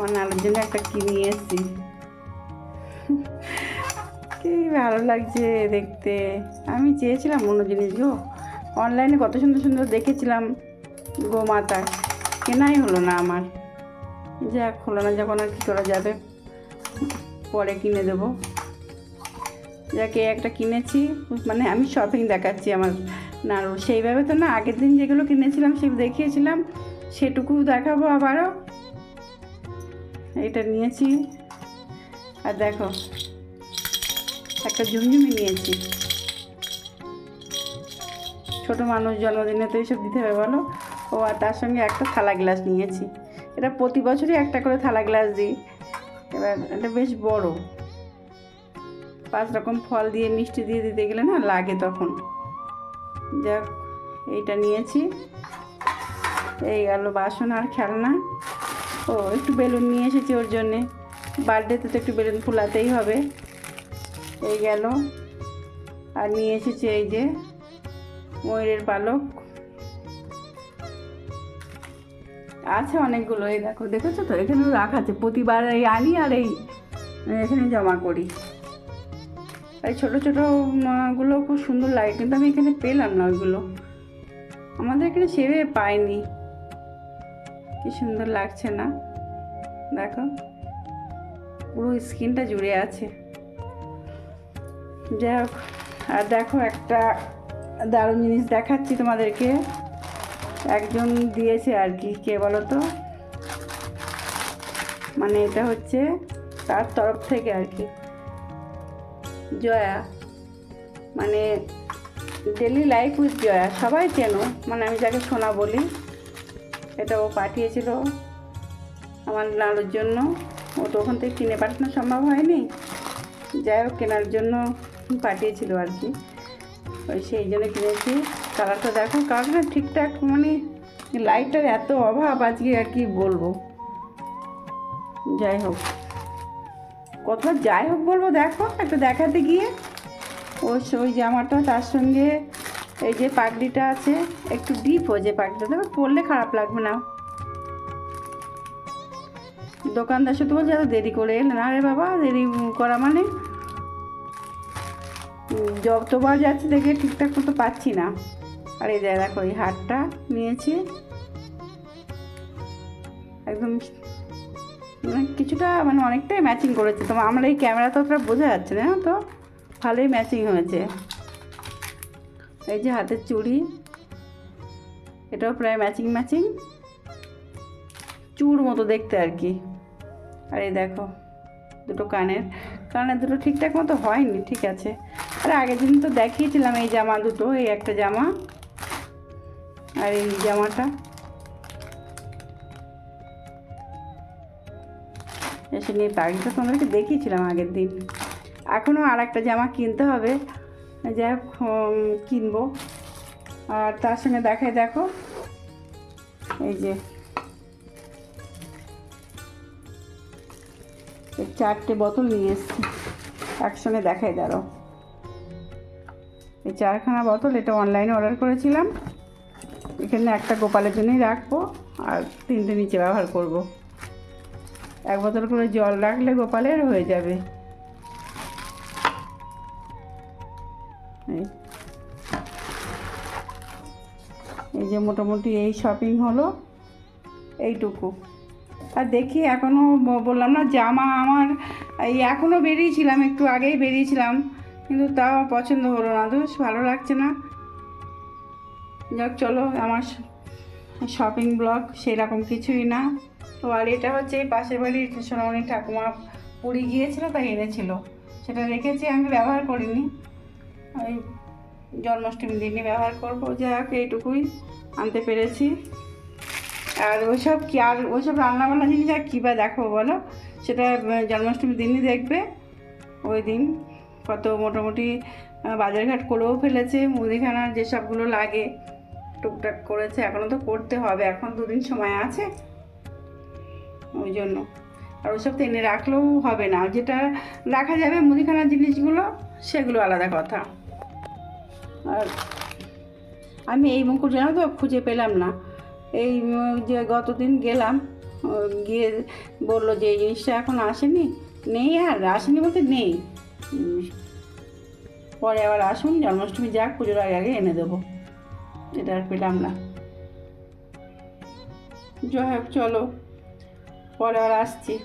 আমার জন্য একটা কিনে এসেছি। কি ভালো লাগছে দেখতে। আমি চেয়েছিলাম অন্য জিনিস গো। অনলাইনে কত সুন্দর সুন্দর দেখেছিলাম গোমাতা কেনাই হলো না আমার। যাক, হলো না, যখন আর কী করা যাবে। পরে কিনে দেবো। যাকে একটা কিনেছি। মানে আমি শপিং দেখাচ্ছি আমার না সেইভাবে তো না, আগের দিন যেগুলো কিনেছিলাম, সেগুলো দেখিয়েছিলাম। সেটুকু দেখাবো আবারও। এটা নিয়েছি। আর দেখো, একটা ঝুমঝুমি নিয়েছি। ছোট মানুষ জন্মদিনে তো এইসব দিতে হবে, বলো? ও আর তার সঙ্গে একটা থালা গ্লাস নিয়েছি। এটা প্রতি বছরই একটা করে থালা গ্লাস দিই। এবার এটা বেশ বড়। পাঁচ রকম ফল দিয়ে, মিষ্টি দিয়ে দিতে গেলে না লাগে তখন। যাক, এইটা নিয়েছি। এই গেল বাসন আর খেলনা। ও একটু বেলুন নিয়ে এসেছি ওর জন্যে। বার্থডেতে তো একটু বেলুন ফুলাতেই হবে। এই গেল। আর নিয়ে এসেছি এই যে ময়ূরের পালক আছে অনেকগুলো, এই দেখো, দেখেছ তো? এখানে রাখা আছে। প্রতিবার এই আনি আর এই, এখানে জমা করি। এই ছোটো ছোটো গুলো খুব সুন্দর লাগে, কিন্তু আমি এখানে পেলাম না ওইগুলো। আমাদের এখানে সেবে পাইনি। কি সুন্দর লাগছে না? দেখো, পুরো স্কিনটা জুড়ে আছে। যাই হোক, আর দেখো একটা দারুণ জিনিস দেখাচ্ছি তোমাদেরকে। একজন দিয়েছে আর কি, কে বলো তো মানে এটা হচ্ছে তার তরফ থেকে আর কি। জয়া মানে ডেলি লাইফ উইথ জয়া, সবাই চেনো মানে আমি যাকে সোনা বলি। এটা ও পাঠিয়েছিল আমার লালুর জন্য। ও তো ওখান থেকে কিনে পাঠানো সম্ভব হয়নি। যাই হোক, কেনার জন্য পাঠিয়েছিল আর কি। ওই সেই জন্য কিনেছি। কালারটা দেখো, কালারটা ঠিকঠাক মানে লাইটটার এত অভাব আজকে আর কি বলব। যাই হোক, কোথাও যাই হোক বলব, দেখো, একটা দেখাতে গিয়ে। ওই ওই জামাটা তার সঙ্গে এই যে পাগড়িটা আছে, একটু ডিপ হয়ে যে পাগড়িটা দেখো পরলে খারাপ লাগবে না। দোকানদার শুধু বলছে, এত দেরি করে এলেন আরে বাবা, দেরি করা মানে? যতবার যাচ্ছে দেখে ঠিকঠাক মতো পাচ্ছি না। আর এই দেখো, এই হারটা নিয়েছি। একদম মানে কিছুটা মানে অনেকটাই ম্যাচিং করেছে। তো আমার এই ক্যামেরা তো অতটা বোঝা যাচ্ছে না, তো ভালোই ম্যাচিং হয়েছে। এই যে হাতের চুড়ি। এটাও প্রায় ম্যাচিং ম্যাচিং চুর মতো দেখতে আর কি। আর এই দেখো, দুটো কানের। কানের দুটো ঠিকঠাক মতো হয়নি, ঠিক আছে। আর আগের দিন তো দেখিয়েছিলাম এই জামা দুটো, এই একটা জামা। আর এই জামাটা। এসে নিয়ে পাখিটা তোমাদেরকে দেখিয়েছিলাম আগের দিন। এখনও আর একটা জামা কিনতে হবে। যাই হোক কিনবো। আর তার সঙ্গে দেখাই, দেখো। এই যে। চারটে বোতল নিয়ে এসছি। একসঙ্গে দেখাই দাঁড়ো এই চারখানা বোতল, এটা অনলাইনে অর্ডার করেছিলাম। এখানে একটা গোপালের জন্যই রাখব, আর তিনটে নিচে ব্যবহার করব। এক বোতল করে জল রাখলে গোপালের হয়ে যাবে। এই। এই যে মোটামুটি এই শপিং হলো, এইটুকু। আর দেখি এখনও বললাম না, জামা আমার, এই এখনও বেরিয়েছিলাম, একটু আগেই বেরিয়েছিলাম, কিন্তু তাও পছন্দ হলো না। দোষ ভালো লাগছে না? যাক, চলো, আমার শপিং ব্লগ সেরকম কিছুই না। তো আর এটা হচ্ছে এই পাশের বাড়ির সোনামণি ঠাকুমা পুরী গিয়েছিল, তাই এনেছিল। সেটা রেখেছি, আমি ব্যবহার করিনি। ওই জন্মাষ্টমী দিনে ব্যবহার করব। যাই হোক, এইটুকুই আনতে পেরেছি। আর ওইসব কি আর ওইসব রান্নাবান্না জিনিস আর কী বা দেখো বলো? সেটা জন্মাষ্টমীর দিনই দেখবে। ওই দিন কত মোটামুটি বাজারঘাট করেও ফেলেছে মুদিখানার যেসবগুলো লাগে, টুকটাক করেছে। এখনও তো করতে হবে, এখন দুদিন সময় আছে। ওই জন্য। আর ওইসব তো এনে রাখলেও হবে না। যেটা রাখা যাবে মুদিখানার জিনিসগুলো, সেগুলো আলাদা কথা। আর আমি এই মুকুট জানো তো খুঁজে পেলাম না। এই যে গতদিন গেলাম গিয়ে বলল যে এই জিনিসটা এখন আসেনি। নেই আর, আসেনি বলতে নেই। পরে আবার আসুন, জন্মাষ্টমী যাক, পুজোর আগে আগে এনে দেবো। এটা আর পেলাম না। যাই হোক, চলো। পরে আর আসছি।